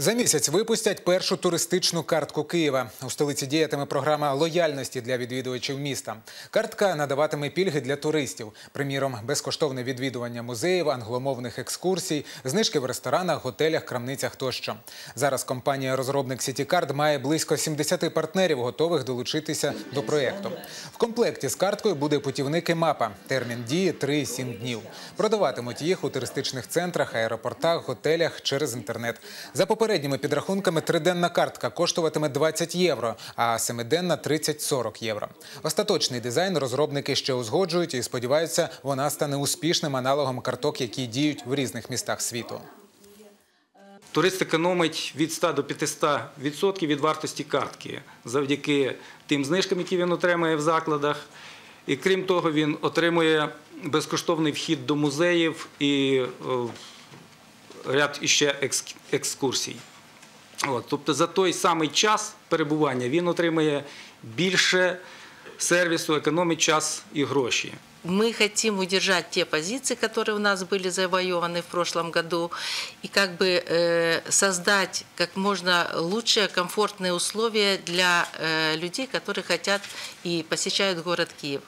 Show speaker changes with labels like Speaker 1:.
Speaker 1: За місяць випустять першу туристичну картку Києва. У столиці діятиме програма лояльності для відвідувачів міста. Картка надаватиме пільги для туристів. Приміром, безкоштовне відвідування музеїв, англомовних екскурсій, знижки в ресторанах, готелях, крамницях тощо. Зараз компанія-розробник CityCard має близько 70 партнерів, готових долучитися до проєкту. В комплекті з карткою буде путівник і мапа. Термін дії 3-7 днів. Продаватимуть їх у туристичних центрах, аеропортах, готелях через інтернет. За попередніми підрахунками, триденна картка коштуватиме 20 євро, а семиденна 30-40 євро. Остаточний дизайн розробники ще узгоджують і сподіваються, вона стане успішним аналогом карток, які діють в різних містах світу.
Speaker 2: Турист економить від 100 до 500 відсотків від вартості картки завдяки тим знижкам, які він отримує в закладах. І крім того, він отримує безкоштовний вхід до музеїв і о, ряд іще екс- екскурсій. От, тобто за той самий час перебування він отримує більше сервісу, економить час і гроші.
Speaker 3: Мы хотим удержать те позиции, которые у нас были завоеваны в прошлом году, и как бы э, создать как можно лучшие, комфортные условия для э, людей, которые хотят и посещают город Киев.